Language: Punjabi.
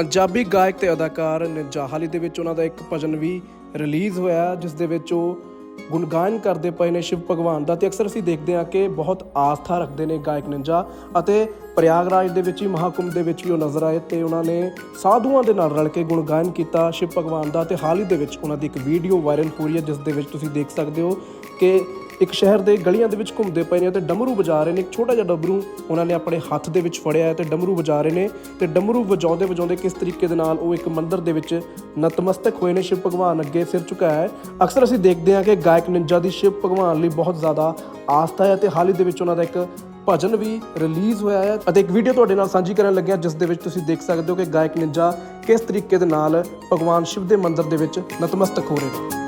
ਪੰਜਾਬੀ ਗਾਇਕ ਤੇ ਅਦਾਕਾਰ ਨਿੰਜਾ ਹਾਲੀ ਦੇ ਵਿੱਚ ਉਹਨਾਂ ਦਾ ਇੱਕ ਭਜਨ ਵੀ ਰਿਲੀਜ਼ ਹੋਇਆ, ਜਿਸ ਦੇ ਵਿੱਚ ਉਹ ਗੁਣਗਾਨ ਕਰਦੇ ਪਏ ਨੇ ਸ਼ਿਵ ਭਗਵਾਨ ਦਾ। ਤੇ ਅਕਸਰ ਅਸੀਂ ਦੇਖਦੇ ਹਾਂ ਕਿ ਬਹੁਤ ਆਸਥਾ ਰੱਖਦੇ ਨੇ ਗਾਇਕ ਨਿੰਜਾ ਅਤੇ ਪ੍ਰਯਾਗਰਾਜ ਦੇ ਵਿੱਚ ਹੀ ਮਹਾਕੁੰਭ ਦੇ ਵਿੱਚ ਵੀ ਉਹ ਨਜ਼ਰ ਆਏ ਤੇ ਉਹਨਾਂ ਨੇ ਸਾਧੂਆਂ ਦੇ ਨਾਲ ਰਲ ਕੇ ਗੁਣਗਾਨ ਕੀਤਾ ਸ਼ਿਵ ਭਗਵਾਨ ਦਾ। ਤੇ ਹਾਲ ਹੀ ਦੇ ਵਿੱਚ ਉਹਨਾਂ ਦੀ ਇੱਕ ਵੀਡੀਓ ਵਾਇਰਲ ਹੋ ਰਹੀ ਹੈ, ਜਿਸ ਦੇ ਵਿੱਚ ਤੁਸੀਂ ਦੇਖ ਸਕਦੇ ਹੋ ਕਿ ਇੱਕ ਸ਼ਹਿਰ ਦੇ ਗਲੀਆਂ ਦੇ ਵਿੱਚ ਘੁੰਮਦੇ ਪਏ ਨੇ ਤੇ ਡਮਰੂ ਵਜਾ ਰਹੇ ਨੇ। ਇੱਕ ਛੋਟਾ ਜਿਹਾ ਡਮਰੂ, ਉਹਨਾਂ ਨੇ ਆਪਣੇ ਹੱਥ ਦੇ ਵਿੱਚ ਫੜਿਆ ਹੈ ਤੇ ਡਮਰੂ ਵਜਾ ਰਹੇ ਨੇ ਤੇ ਡਮਰੂ ਵਜਾਉਂਦੇ ਵਜਾਉਂਦੇ ਕਿਸ ਤਰੀਕੇ ਦੇ ਨਾਲ ਉਹ ਇੱਕ ਮੰਦਿਰ ਦੇ ਵਿੱਚ ਨਤਮਸਤਕ ਹੋਏ ਨੇ, ਸ਼ਿਵ ਭਗਵਾਨ ਅੱਗੇ ਸਿਰ ਝੁਕਾਇਆ ਹੈ। ਅਕਸਰ ਅਸੀਂ ਦੇਖਦੇ ਹਾਂ ਕਿ ਗਾਇਕ ਨਿੰਜਾ ਦੀ ਸ਼ਿਵ ਭਗਵਾਨ ਲਈ ਬਹੁਤ ਜ਼ਿਆਦਾ ਆਸਥਾ ਹੈ ਤੇ ਹਾਲ ਹੀ ਦੇ ਵਿੱਚ ਉਹਨਾਂ ਦਾ ਇੱਕ ਭਜਨ ਵੀ ਰਿਲੀਜ਼ ਹੋਇਆ ਹੈ ਅਤੇ ਇੱਕ ਵੀਡੀਓ ਤੁਹਾਡੇ ਨਾਲ ਸਾਂਝੀ ਕਰਨ ਲੱਗਿਆ, ਜਿਸ ਦੇ ਵਿੱਚ ਤੁਸੀਂ ਦੇਖ ਸਕਦੇ ਹੋ ਕਿ ਗਾਇਕ ਨਿੰਜਾ ਕਿਸ ਤਰੀਕੇ ਦੇ ਨਾਲ ਭਗਵਾਨ ਸ਼ਿਵ ਦੇ ਮੰਦਿਰ ਦੇ ਵਿੱਚ ਨਤਮਸਤਕ ਹੋ ਰਹੇ ਨੇ।